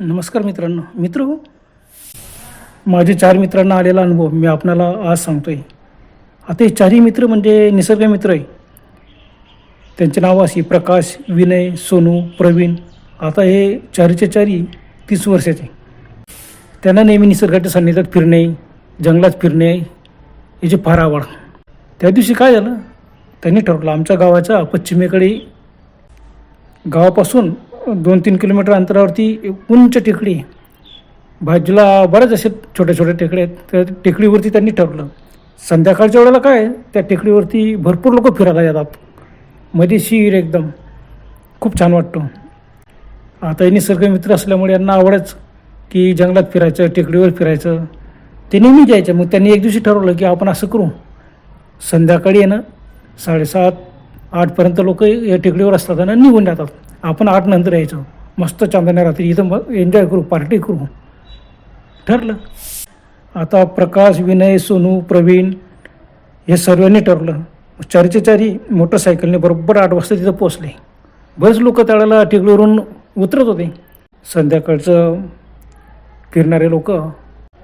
नमस्कार मित्रांनो. मित्र हो माझे चार मित्रांना आलेला अनुभव मी आपणाला आज सांगतो आहे आता हे चारही मित्र म्हणजे निसर्ग मित्र आहे. त्यांचे नाव अशी प्रकाश विनय सोनू प्रवीण. आता हे चारीचे चारी तीस वर्षाचे त्यांना नेहमी निसर्गाच्या सान्निध्यात फिरणे जंगलात फिरणे याची फार आवड त्या दिवशी काय झालं? त्यांनी ठरवलं आमच्या गावाच्या पश्चिमेकडे गावापासून दोन तीन किलोमीटर अंतरावरती उंच टेकडी. बाजूला बऱ्याच असे छोट्या छोट्या टेकड्या आहेत. त्या टेकडीवरती त्यांनी ठरवलं संध्याकाळच्या वेळेला काय त्या टेकडीवरती भरपूर लोक फिरायला येतात. मध्ये शिर एकदम. खूप छान वाटतो. आता हे निसर्ग मित्र असल्यामुळे यांना आवडच की जंगलात फिरायचं टेकडीवर फिरायचं. ते नेहमी जायचं. मग त्यांनी एक दिवशी ठरवलं की आपण असं करू. संध्याकाळी येणं साडेसात आठपर्यंत लोक या टेकडीवर असतात आणि निघून जातात. आपण आठ नंतर यायचं. मस्त चांदण्या रात्री. इथं मग एन्जॉय करू पार्टी करू. ठरलं. आता प्रकाश विनय सोनू प्रवीण हे सर्वांनी ठरलं चारीचे चारी मोटरसायकलने बरोबर आठ वाजता तिथं पोचले बरेच लोक त्याला टेकडीवरून उतरत होते. संध्याकाळचं फिरणारे लोक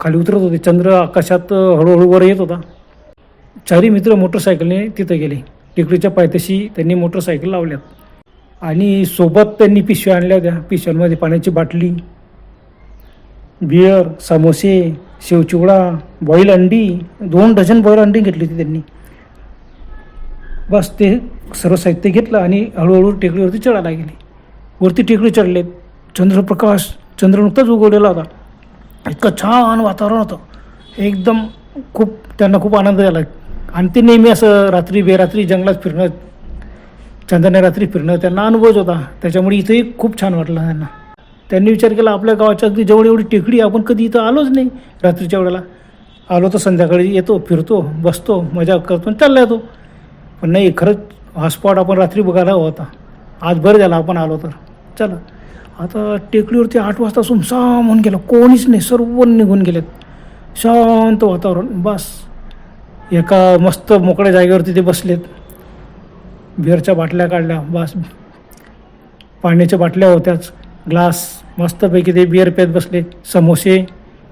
खाली उतरत होते. चंद्र आकाशात हळूहळू वर येत होता. चारी मित्र मोटरसायकलने तिथं गेले. टेकडीच्या पायथ्याशी त्यांनी मोटरसायकल लावल्यात. आणि सोबत त्यांनी पिशव्या आणल्या होत्या. पिशव्यांमध्ये पाण्याची बाटली बियर समोसे शेवचिवडा बॉईल अंडी दोन डझन बॉईल अंडी घेतली होती त्यांनी. बस ते सर्व साहित्य घेतलं आणि हळूहळू टेकडीवरती चढायला गेली. वरती टेकडी चढलेत. चंद्रप्रकाश चंद्र नुकताच उगवलेला होता. इतकं छान वातावरण होतं. एकदम खूप त्यांना खूप आनंद झाला. आणि ते नेहमी असं रात्री बेरात्री जंगलात फिरणं चंदने रात्री फिरणं त्यांना अनुभवच होता. त्याच्यामुळे इथंही खूप छान वाटलं त्यांना. त्यांनी विचार केला आपल्या गावाच्या अगदी जवळ एवढी टेकडी आपण कधी इथं आलोच नाही. रात्रीच्या वेळेला. आलो तर संध्याकाळी येतो फिरतो बसतो मजा करतो आणि चालला येतो पण नाही खरंच हा स्पॉट आपण रात्री बघायला हवा होता. आज बरं झाला आपण आलो तर. चला. आता टेकडीवरती आठ वाजता सुमसाम होऊन गेलं. कोणीच नाही सर्व निघून गेलेत. शांत वातावरण बस. एका मस्त मोकळ्या जागेवरती ते बसलेत. बिअरच्या बाटल्या काढल्या बास. पाण्याच्या बाटल्या होत्याच ग्लास मस्तपैकी ते बिअर पेत बसले. समोसे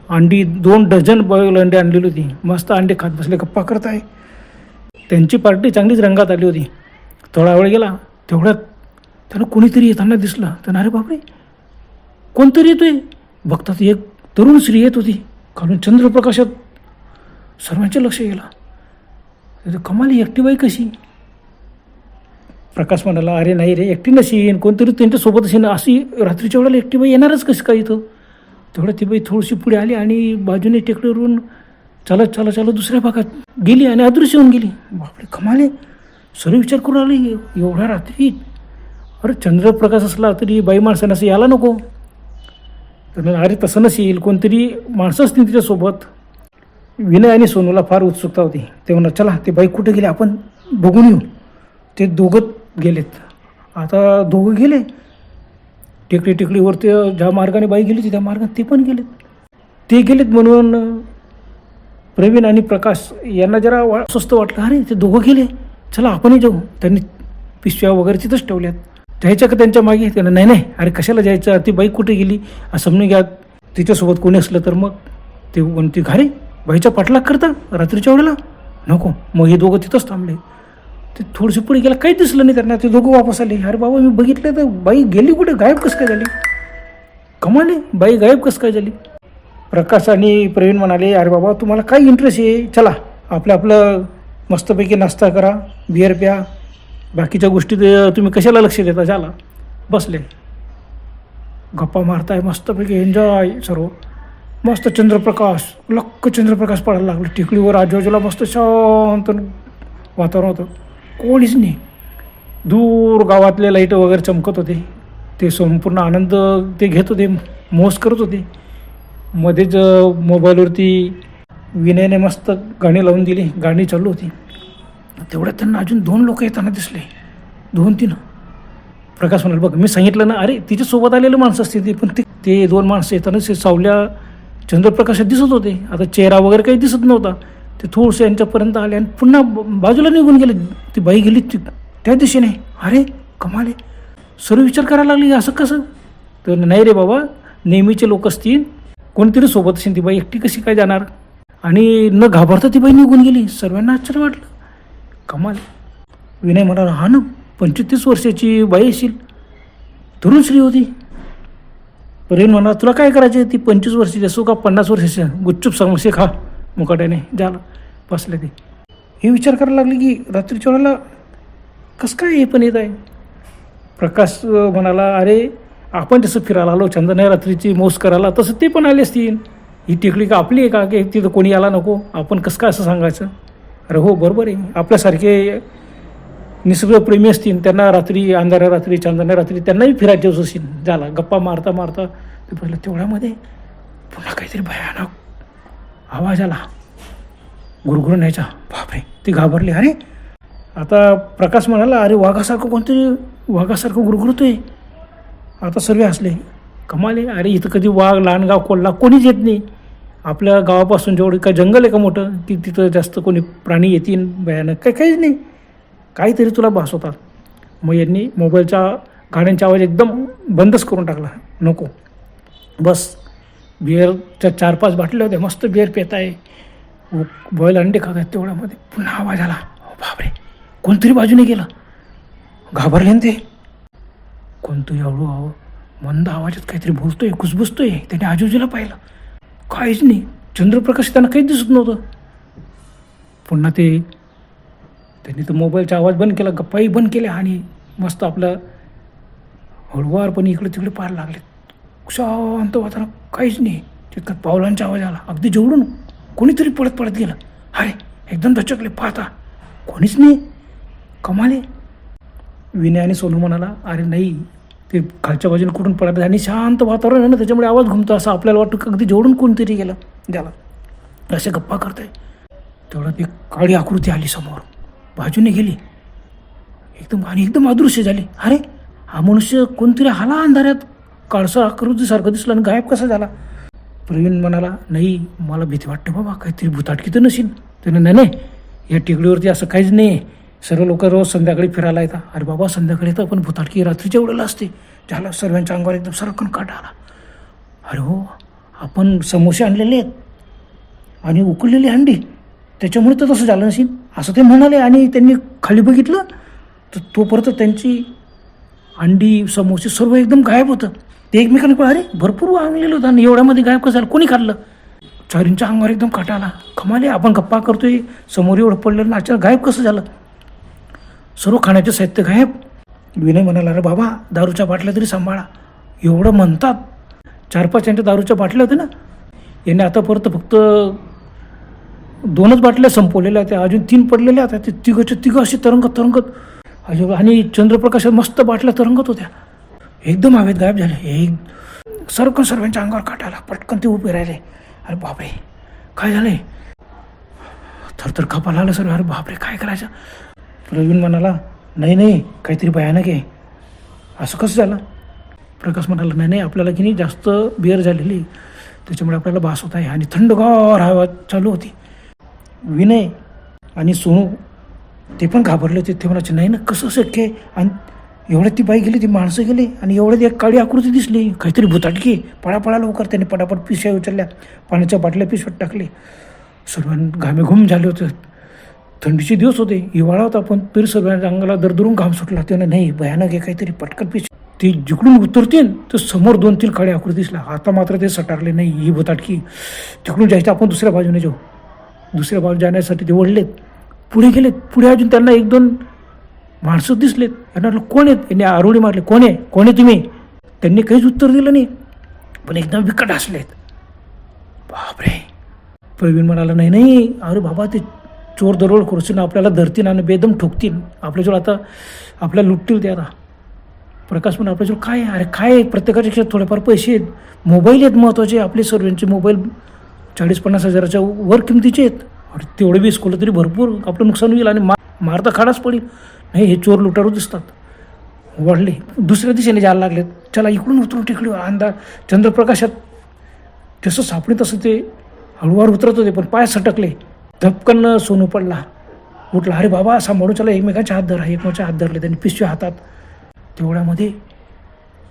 अंडी दोन डझन बॉईल अंडी आणलेली होती. मस्त अंडे खात बसले गप्पा करत आहे त्यांची पार्टी चांगलीच रंगात आली होती. थोडा वेळ गेला तेवढ्यात त्यांना कोणीतरी येताना दिसलं. त्यांना अरे बापरे कोणतरी येतोय. बघतात एक तरुण स्त्री येत होती. खालून चंद्रप्रकाशात सर्वांचे लक्ष गेलं. कमाली एकटी बाई कशी? प्रकाश म्हणाला अरे नाही रे एकटी नशी येईन कोणतरी त्यांच्यासोबत असेन अशी रात्रीच्या वेळेला एकटी बाई येणारच कसं काय इथं? तेवढं ती बाई थोडीशी पुढे आली आणि बाजूने टेकडीवरून चालत चालत चालत दुसऱ्या भागात गेली आणि अदृश्य होऊन गेली. बापरे कमाले सर्व विचार करून आले एवढ्या रात्री? अरे चंद्रप्रकाश असला तरी बाई माणसाने असं यायला नको. तर अरे तसं नसेल कोणतरी माणसं असतील तिच्यासोबत विनय आणि सोनूला फार उत्सुकता होती. ते म्हणा चला ते बाई कुठे गेले? आपण बघून येऊ. ते दोघं गेलेत. आता दोघं गेले. टेकडी टेकडीवरती ज्या मार्गाने बाई गेली त्या मार्गाने ते पण गेलेत. ते गेलेत म्हणून प्रवीण आणि प्रकाश यांना जरा वा स्वस्त वाटलं. अरे ते दोघं गेले. चला आपणही जाऊ. त्यांनी पिशव्या वगैरे तिथंच ठेवल्यात. जायच्या का त्यांच्या मागे त्यांना नाही नाही. अरे कशाला जायचं? ती बाई कुठे गेली? समजून घ्या. तिच्यासोबत कोणी असलं तर मग ते म्हणते घारे. बाईचा पाठलाग करता रात्रीच्या वेळेला. नको. मग हे दोघं तिथंच थांबले. ते थोडंसं पुढे गेला काही दिसलं नाही त्यांना ते दोघं वापस आले. अरे बाबा मी बघितलं तर बाई गेली कुठे? गायब कसं काय झाली? कमाले बाई गायब कसं काय झाली? प्रकाश आणि प्रवीण म्हणाले अरे बाबा तुम्हाला काय इंटरेस्ट आहे? चला आपलं आपलं मस्तपैकी नाश्ता करा बिअर प्या. बाकीच्या गोष्टी तुम्ही कशाला लक्ष देता? झाला बसले. गप्पा मारताय मस्तपैकी एन्जॉय सर्व. मस्त चंद्रप्रकाश लक्क चंद्रप्रकाश पडायला लागलं. टेकडीवर आजूबाजूला मस्त शांत वातावरण होतं. कोणीच नाही. दूर गावातले लाइट वगैरे चमकत होते. ते संपूर्ण आनंद ते घेत होते मोस करत होते. मध्येच मोबाईलवरती विनयने मस्त गाणी लावून दिली. गाणी चालू होती. तेवढ्यात त्यांना अजून दोन लोक येताना दिसले. दोन तीन. प्रकाश म्हणाल बघ मी सांगितलं ना अरे तिच्यासोबत आलेले माणसं असते ते पण ते ते दोन माणसं येताना ते सावल्या चंद्रप्रकाशात दिसत होते. आता चेहरा वगैरे काही दिसत नव्हता. ते थोडंसं यांच्यापर्यंत आले आणि पुन्हा बाजूला निघून गेले. ती बाई गेली ती त्या दिशेने. अरे कमाले सर्व विचार करायला लागली असं कसं? तर नाही रे बाबा नेहमीचे लोक असतील. कोणतरी सोबत असेल ती बाई एकटी कशी काय जाणार? आणि न घाबरता ती बाई निघून गेली. सर्वांना आश्चर्य वाटलं. कमाल विनय म्हणाला हा ना पंचवीस वर्षाची बाई असेल. तरुण श्री होती. प्रेम म्हणा तुला काय करायचे ती पंचवीस वर्षाची असो का पन्नास वर्षाची? गुच्चूप समोसे खा. मुकाट्याने झालं बसले ते. हे विचार करायला लागले की रात्रीच्या वेळेला कसं काय हे पण येत आहे? प्रकाश म्हणाला अरे आपण जसं फिरायला आलो चंदन रात्रीची मौस करायला तसं ते पण आले असतील. ही टेकडी का आपली आहे का? की तिथं कोणी यायला नको? आपण कसं काय असं सांगायचं? अरे हो बरोबर आहे. आपल्यासारखे निसर्गप्रेमी असतील त्यांना रात्री अंधाऱ्या रात्री चांदण्या रात्री त्यांनाही फिरायचे असतील. झाला गप्पा मारता मारता ते पहिलं तेवढ्यामध्ये पुन्हा काहीतरी भयानक आवाज आला. गुरगुरून यायचा. बापरे ते घाबरले. अरे आता प्रकाश म्हणाला अरे वाघासारखं कोणतरी वाघासारखं गुरगुरतोय. आता सर्व हसले. कमाले अरे इथं कधी वाघ लहानगाव कोल्हा कोणीच येत नाही. आपल्या गावापासून जेवढं काय जंगल आहे का मोठं की तिथं जास्त कोणी प्राणी येतील भयानक काही काहीच नाही. काहीतरी तुला भास होतात मग यांनी मोबाईलच्या गाड्यांचा आवाज एकदम बंदच करून टाकला. नको. बस बिअरच्या चार पाच बाटल्या होत्या मस्त बिअर पेत आहे. बॉईल अंडे खात आहेत तेवढ्यामध्ये. पुन्हा आवाज आला हो बापरे कोणतरी बाजूने गेलं. घाबरले ना ते. कोणतरी एवढं आव मंद आवाजात काहीतरी बोलतोय कुसबुसतोय त्याने आजूबाजूला पाहिलं. काहीच नाही. चंद्रप्रकाश त्यांना काहीच दिसत नव्हतं. पुन्हा ते त्यांनी तर मोबाईलचा आवाज बंद केला गप्पाही बंद केल्या आणि मस्त आपलं हळुवारपणे इकडे तिकडे पाहायला लागले शांत वातावरण काहीच नाही. तितकं पावलांचा आवाज आला. अगदी जवळून कोणीतरी पळत पळत गेलं. अरे एकदम दचकले. पाहता. कोणीच नाही. कमाले. विनय आणि सोनू म्हणाला अरे नाही ते खालच्या बाजूने कुठून पडत आहे आणि शांत वातावरण आहे ना त्याच्यामुळे आवाज घुमतो असं आपल्याला वाटतं अगदी जेवढून कोणतरी गेलं. त्याला. असे गप्पा करताय. तेवढ्यात एक काळी आकृती आली समोर. बाजूने गेली. एकदम आणि एकदम अदृश्य झाली. अरे हा मनुष्य कोणतरी हाला अंधाऱ्यात काळसा आकृतीसारखं दिसलं आणि गायब कसा झाला? प्रवीण म्हणाला नाही मला भीती वाटते बाबा काहीतरी भुताटकी तर नसेल. त्याने नाही नाही या टेकडीवरती असं काहीच नाही सर्व लोक रोज संध्याकाळी फिरायला येतात. अरे बाबा संध्याकाळी तर पण भुताटकी रात्रीच्या वेळेला असते. झालं सर्वांच्या अंगावर एकदम सरकन काटा आला. अरे हो आपण समोसे आणलेले आहेत आणि उकळलेली हंडी. त्याच्यामुळे तर तसं झालं नसेल. असं ते म्हणाले आणि त्यांनी खाली बघितलं तर तोपर्यंत त्यांची अंडी समोसे सर्व एकदम गायब होतं. ते एकमेकांनी कळलं, अरे भरपूर आणलेलं होतं. आणि एवढ्यामध्ये गायब कसं झालं? कोणी खाल्लं? चारींच्या अंगावर एकदम काटा आला कमाले आपण गप्पा करतोय. समोर एवढं पडलेलं आणि अचानक गायब कसं झालं? सर्व खाण्याचे साहित्य गायब. विनय म्हणाला अरे बाबा दारूच्या बाटल्या तरी सांभाळा. एवढं म्हणतात. चार पाच यांच्या दारूच्या बाटल्या होत्या ना? यांनी आतापर्यंत फक्त दोनच बाटल्या संपवलेल्या होत्या. अजून तीन पडलेल्या होत्या. ते तिघंच्या तिघं अशी तरंगत तरंगत अजून आणि चंद्रप्रकाशात मस्त बाटल्या तरंगत होत्या. एकदम हवेत गायब झाले. एक सर्व सर्वांच्या अंगावर काटाला पटकन ते उभे राहिले. अरे बापरे काय झालंय तर खपाला आलं सर अरे बापरे काय करायचं? प्रवीण म्हणाला नाही नाही काहीतरी भयानक आहे. असं कसं झालं? प्रकाश म्हणाला नाही नाही आपल्याला की नाही जास्त बिअर झालेली. त्याच्यामुळे आपल्याला भास होत आहे आणि थंडगार हवा चालू होती. विनय आणि सोनू ते पण घाबरले. होते ते म्हणायचे नाही ना कसं शक्य आहे? आणि एवढ्यात ती बाई गेली ती माणसं गेली आणि एवढ्यात एक काळी आकृती दिसली. काहीतरी भुताटकी. पळा पळा लवकर त्यांनी पटापट पिशव्या उचलल्या. पाण्याच्या बाटल्या पिशवत टाकले. सर्वांना घामेघूम झाले होते. थंडीचे दिवस होते. हिवाळा होता पण पीर सर्वांच्या अंगाला दरदरून घाम सुटला. त्यानं नाही भयानक आहे काहीतरी. पटकन पिश ते जिकडून उतरतील तर समोर दोन तीन काळी आकृती दिसला आता मात्र ते सटारले नाही. ही भुताटकी. तिकडून जायचं आपण दुसऱ्या बाजूने जाऊ. दुसऱ्या बाजू जाण्यासाठी ते ओढलेत पुढे गेलेत. पुढे अजून त्यांना एक दोन माणसं दिसलेत. यांना म्हटलं कोण आहेत? यांनी आरोळी मारले. कोण आहे? कोण आहे तुम्ही? त्यांनी काहीच उत्तर दिलं नाही. पण एकदम विकट असलेत बापरे. प्रवीण म्हणाला नाही नाही. अरे बाबा ते चोर दरोड खुर्सीन आपल्याला धरतील आणि बेदम ठोकतील. आपल्याजवळ आता आपल्याला लुटतील ते आता. प्रकाश म्हणून आपल्याजवळ काय आहे? अरे काय आहे? प्रत्येकाच्या क्षेत्रात थोडेफार पैसे आहेत. मोबाईल आहेत महत्त्वाचे आपले सर्वांचे मोबाईल चाळीस पन्नास हजाराच्या वर किमतीचे आहेत. अरे तेवढे बी इसकोलं तरी भरपूर आपलं नुकसान होईल आणि मा मारता खाडाच पडेल. नाही हे चोर लुटारू दिसतात. वाढले दुसऱ्या दिशेने जायला लागलेत. चला इकडून उतरून तिकडे अंदा चंद्रप्रकाशात. जसं सापडे तसं ते हळूवार उतरत होते पण पाय सटकले. धपकन सोनू पडला. उठला अरे बाबा सांभाळून चला एकमेकांच्या हात धरा. एकमेकांच्या हात धरले त्यांनी पिशव्या हातात. तेवढ्यामध्ये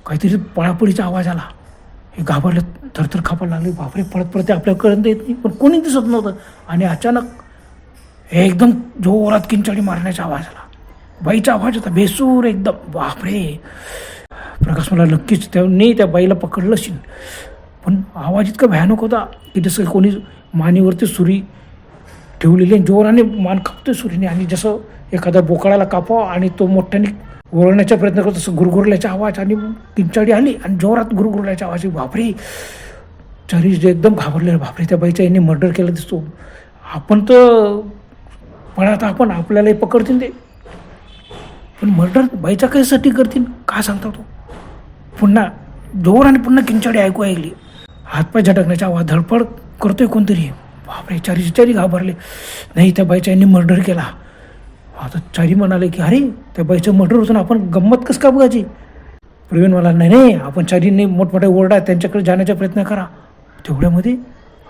काहीतरी पळापळीचा आवाज आला. हे घाबरले थरथर खापायला लागले. बापरे पळत पळत ते आपल्यापर्यंत येत नाही. पण कोणी दिसत नव्हतं. आणि अचानक हे एकदम जोरात किंचाळी मारण्याचा आवाज आला. बाईचा आवाज होता बेसूर एकदम. बापरे. प्रकाश मला नक्कीच त्यांनी त्या बाईला पकडलं असेल. पण आवाज इतका भयानक होता की जसं कोणी मानेवरती सुरी ठेवलेली आणि जोराने मान कापतोय सुरीने आणि जसं एखादा बोकाळाला कापावा आणि तो मोठ्याने ओरडण्याचा प्रयत्न करतो तसं गुरगुरल्याचा आवाज आणि किंचाडी आली आणि जोरात गुरगुरल्याचा आवाज बापरे. चारी जे एकदम घाबरलेला बापरे त्या बाईच्या यांनी मर्डर केला दिसतो. आपण तर पण आता आपण आपल्यालाही पकडतील ते. पण मर्डर बाईचा कशासाठी करतील का सांगता तो? पुन्हा जोर आणि पुन्हा किंचाडी ऐकू ऐकली. हातपाय झटकण्याचा आवाज धडपड करतोय कोणतरी. बापरे चारी चारी घाबरले. नाही त्या बाईच्या यांनी मर्डर केला. आता चारी म्हणाले की अरे त्या बाईचं मर्डर होतं ना आपण गंमत कसं का बघायची? प्रवीण मला नाही नाही आपण चारीने मोठमोठ्या ओरडा त्यांच्याकडे जाण्याचा प्रयत्न करा. तेवढ्यामध्ये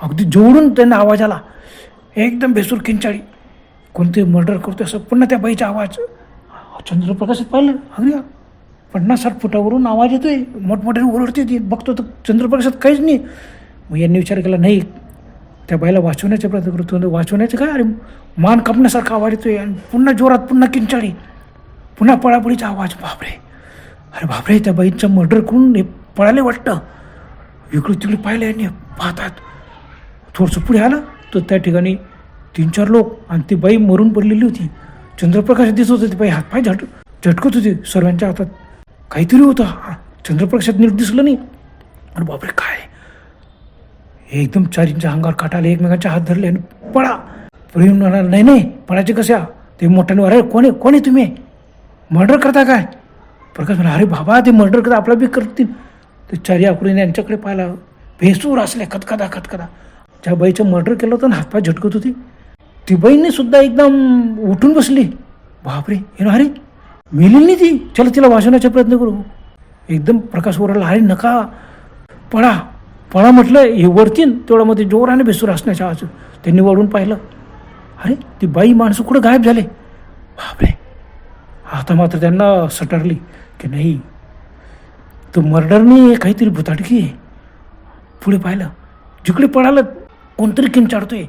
अगदी जोडून त्यांना आवाज आला. एकदम बेसूर किंचाळी कोणते मर्डर करतो असं? पुन्हा त्या बाईचा आवाज. चंद्रप्रकाशात पाहिलं. अगदी. पन्नास साठ फुटावरून आवाज येतोय. मोठमोठ्याने ओरडते ती. बघतो तर चंद्रप्रकाशात काहीच नाही. मग यांनी विचार केला नाही त्या बाईला वाचवण्याचा प्रयत्न करतो. वाचवण्याचं काय? अरे मान कापण्यासारखा आवाज येतोय आणि पुन्हा जोरात पुन्हा किंचाळी. पुन्हा पळापळीचा आवाज. बापरे. अरे बापरे त्या बाईंचं मर्डर करून हे पळाले वाटतं. इकडे तिकडे पाहिलं यांनी. पाहतात. थोडंसं पुढे आलं. तर त्या ठिकाणी तीन चार लोक आणि ती बाई मरून पडलेली होती. चंद्रप्रकाश दिसत होते पाय बाई हातपाय झट झटकत होती. सर्वांच्या हातात काहीतरी होतं. चंद्रप्रकाशात नीट दिसलं नाही. अरे बापरे काय? हे एकदम चारींच्या अंगावर काटाले एकमेकांच्या हात धरले आणि पळा. प्रेम म्हणाला नाही नाही पळायचे कशा ते मोठ्याने अरे कोण आहे तुम्ही? मर्डर करता काय? प्रकाश म्हणा अरे बाबा ते मर्डर करता आपला बी करतील. ते चारी आकडून यांच्याकडे पाहिला. भेसूर असल्या खतखदा खतखदा. ज्या बाईचं मर्डर केलं होतं ना हातपाय झटकत होती ती बाईने सुद्धा एकदम उठून बसली. बापरे हे ना अरे मेलील नाही ती. चला तिला वाचवण्याचा प्रयत्न करू. एकदम प्रकाश ओरडला अरे नका. पळा. पळा म्हटलं हे वरतीन तेवढ्यामध्ये जोराने बेसूर असण्याच्या आज त्यांनी वळून पाहिलं. अरे ती बाई माणसं कुठं गायब झाले? बापरे. आता मात्र त्यांना सटरली की नाही. तो मर्डरने काहीतरी भुताटकी आहे. पुढे पाहिलं. जिकडे पळालं कोणतरी किंचाळतोय.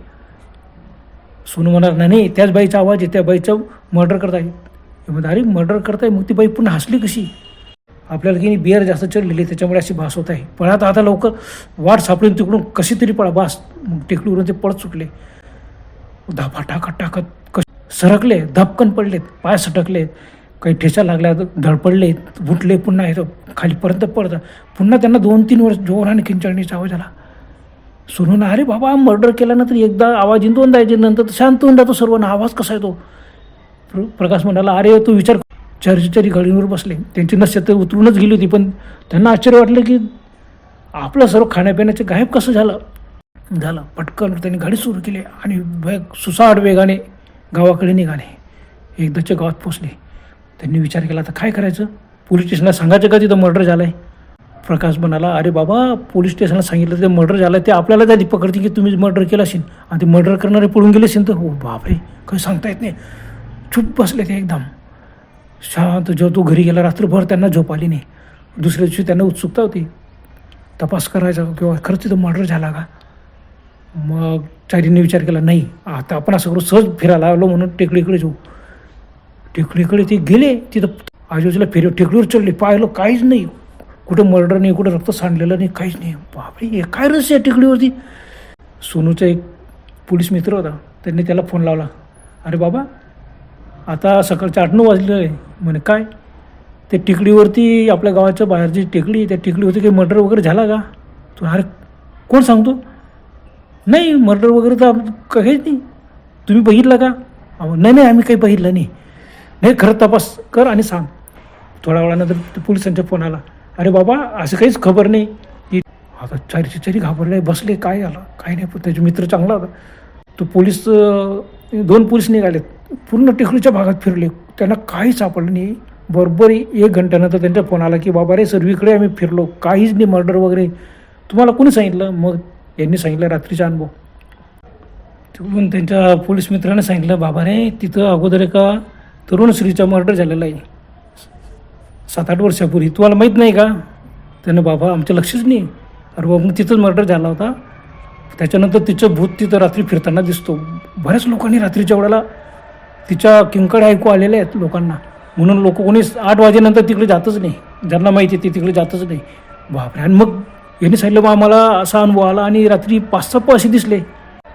सोनू होणार नाही त्याच बाईचा आवाज आहे त्या बाईचं मर्डर करत हे म्हणतात अरे मर्डर करताय मग ती बाई पुन्हा हसली कशी? आपल्याला की नाही बिअर जास्त चढलेली त्याच्यामुळे अशी भास होत आहे. पळत आता लवकर वाट सापडून तिकडून कशी तरी पळा बास. मग टेकडीवरून ते पळत सुटले. धापा टाकत टाकत कश सरकले धपकन पडलेत पाय सटकलेत काही ठेचा लागल्या धडपडले फुटले पुन्हा येतो खालीपर्यंत पडतं पुन्हा त्यांना दोन तीन वर्ष जोराने किंचाळणीचा आवाज आला. सुरून अरे बाबा मर्डर केल्यानंतर एकदा आवाज येऊन दोनदा यायचे नंतर तर शांत होऊन जातो सर्वांना आवाज कसा येतो? प्र प्रकाश म्हणाला अरे तू विचार चर्चेच्या गाडीवर बसले. त्यांची नसते तर उतरूनच गेली होती पण त्यांना आश्चर्य वाटलं की आपलं सर्व खाण्यापिण्याचे गायब कसं झालं? झालं. पटकन त्यांनी गाडी सुरू केली आणि वेग सुसाट वेगाने गावाकडे निघाले. एकदाच्या गावात पोचले त्यांनी विचार केला आता काय करायचं? पोलीस स्टेशनला सांगायचं का तिथं मर्डर झालं आहे प्रकाश म्हणाला अरे बाबा पोलीस स्टेशनला सांगितलं ते मर्डर झालं ते आपल्याला त्या पकडते की तुम्ही मर्डर केलं असेल आणि ते मर्डर करणारे पळून गेले असेल तर हो बापरे काही सांगता येत नाही. चुप बसले ते एकदम. शांत जो तो घरी गेला रात्रभर त्यांना झोप आली नाही. दुसऱ्या दिवशी त्यांना उत्सुकता होती. तपास करायचा किंवा खरंच तिथं मर्डर झाला का? मग चारीने विचार केला नाही आता आपण असं करू सहज फिरायला आलो म्हणून टेकडीकडे जाऊ. टेकडीकडे ते गेले तिथं आजूबाजूला फिरव टेकडीवर चढले पाहिलं काहीच नाही. कुठं मर्डर नाही कुठं रक्त सांडलेलं नाही काहीच नाही. बापरे हे काय रहस्य या टेकडीवरती. सोनूचा एक पोलीस मित्र होता त्यांनी त्याला फोन लावला. अरे बाबा आता सकाळचे आठ नऊ वाजले आहे. म्हणे काय? ते टेकडीवरती आपल्या गावाच्या बाहेरची टेकडी त्या टेकडीवरती काही मर्डर वगैरे झाला का? तू अरे कोण सांगतो? नाही मर्डर वगैरे तर काहीच नाही. तुम्ही बघितलं का? अहो, नाही नाही आम्ही काही बघितलं नाही. नाही खरं तपास कर आणि सांग. थोड्या वेळानंतर ते पोलिसांचा फोन आला. अरे बाबा असं काहीच खबर नाही. की आता चारीचे चारी घाबरले बसले काय झालं काय नाही पण त्याचे मित्र चांगला होता. तो पोलीस दोन पोलीस निघालेत. पूर्ण टेकडीच्या भागात फिरले. त्यांना काही सापडलं नाही. बरोबर एक घंट्यानंतर त्यांचा फोन आला की बाबा रे सर्वीकडे आम्ही फिरलो. काहीच नाही मर्डर वगैरे. तुम्हाला कोणी सांगितलं? मग यांनी सांगितलं रात्रीचा अनुभव. तिकडून त्यांच्या पोलीस मित्राने सांगितलं बाबा रे तिथं अगोदर एका तरुण स्त्रीचा मर्डर झालेला आहे. सात आठ वर्षापूर्वी. तुम्हाला माहीत नाही का? त्यानं बाबा आमच्या लक्षच नाही. अरे बाबा मग तिथंच मर्डर झाला होता. त्याच्यानंतर तिचं भूत तिथं रात्री फिरताना दिसतो. बऱ्याच लोकांनी रात्रीच्या वेळेला तिच्या किंकड ऐकू आलेल्या आहेत लोकांना. म्हणून लोक कोणी आठ वाजेनंतर तिकडे जातच नाही. ज्यांना माहिती आहे ते तिकडे जातच नाही. बापरे. आणि मग यांनी सांगितलं बा आम्हाला असा अनुभव आला आणि रात्री पाच सहा असे दिसले.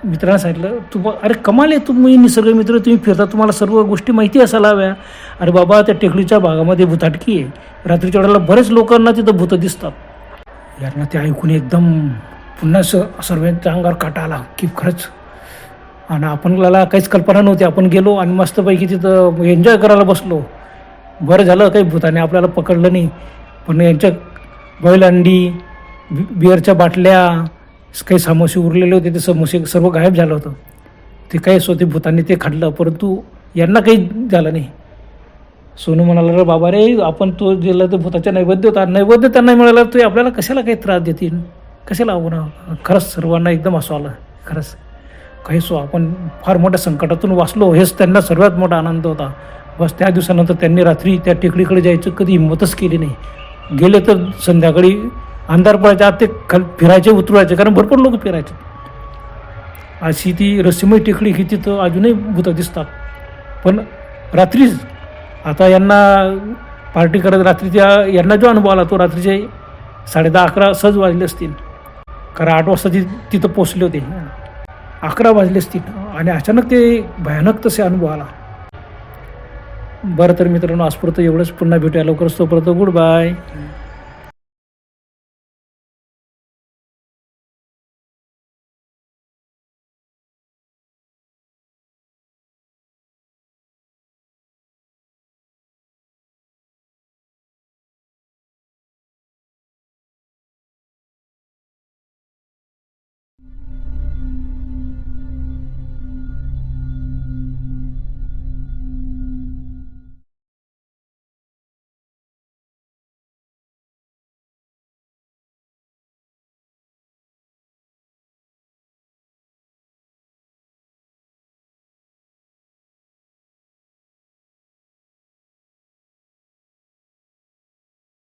मित्रांना सांगितलं तू बा- अरे कमाल आहे तुम्ही निसर्ग मित्र तुम्ही फिरता तुम्हाला सर्व गोष्टी माहिती असायला हव्या. अरे बाबा त्या टेकडीच्या भागामध्ये भूताटकी आहे. रात्रीच्या वेळेला बरेच लोकांना तिथं भूतं दिसतात. यांना ते ऐकून एकदम पुन्हा स सर्वांच्या अंगावर काटा आला की खरंच. आणि आपणला काहीच कल्पना नव्हती आपण गेलो आणि मस्तपैकी तिथं एन्जॉय करायला बसलो. बरं झालं काही भूताने आपल्याला पकडलं नाही. पण यांच्या बैलांडी बिअरच्या बाटल्या काही समोसे उरलेले होते ते समोसे सर्व गायब झालं होतं. ते काही स्वतः भूतांनी ते खाल्लं परंतु यांना काही झालं नाही. सोनू म्हणाला रे बाबा रे आपण तो दिला तर भूताचा नैवेद्य होता नैवेद्य त्यांना मिळाला ते आपल्याला कशाला काही त्रास देतील? कशाला आपण खरंच सर्वांना एकदम असं आलं खरंच. काही सो आपण फार मोठ्या संकटातून वाचलो हेच त्यांना सर्वात मोठा आनंद होता. बस त्या दिवसानंतर त्यांनी रात्री त्या टेकडीकडे जायचं कधी हिंमतच केली नाही. गेले तर संध्याकाळी अंधार पडायच्या आत ते खाल फिरायचे उतरवायचे कारण भरपूर लोक फिरायचे. अशी ती रस्सीमय टेकडी ही तिथं अजूनही भूतं दिसतात. पण रात्रीच आता यांना पार्टी करत रात्रीच्या यांना जो अनुभव आला तो रात्रीचे साडे दहा अकरा सहज वाजले असतील. कारण आठ वाजता ती तिथं पोचले होते. अकरा वाजले असतील. आणि अचानक ते भयानक तसे अनुभव आला. बरं तर मित्रांनो आजपर्यंत एवढंच. पुन्हा भेटूया लवकरच. तोपर्यंत गुड बाय.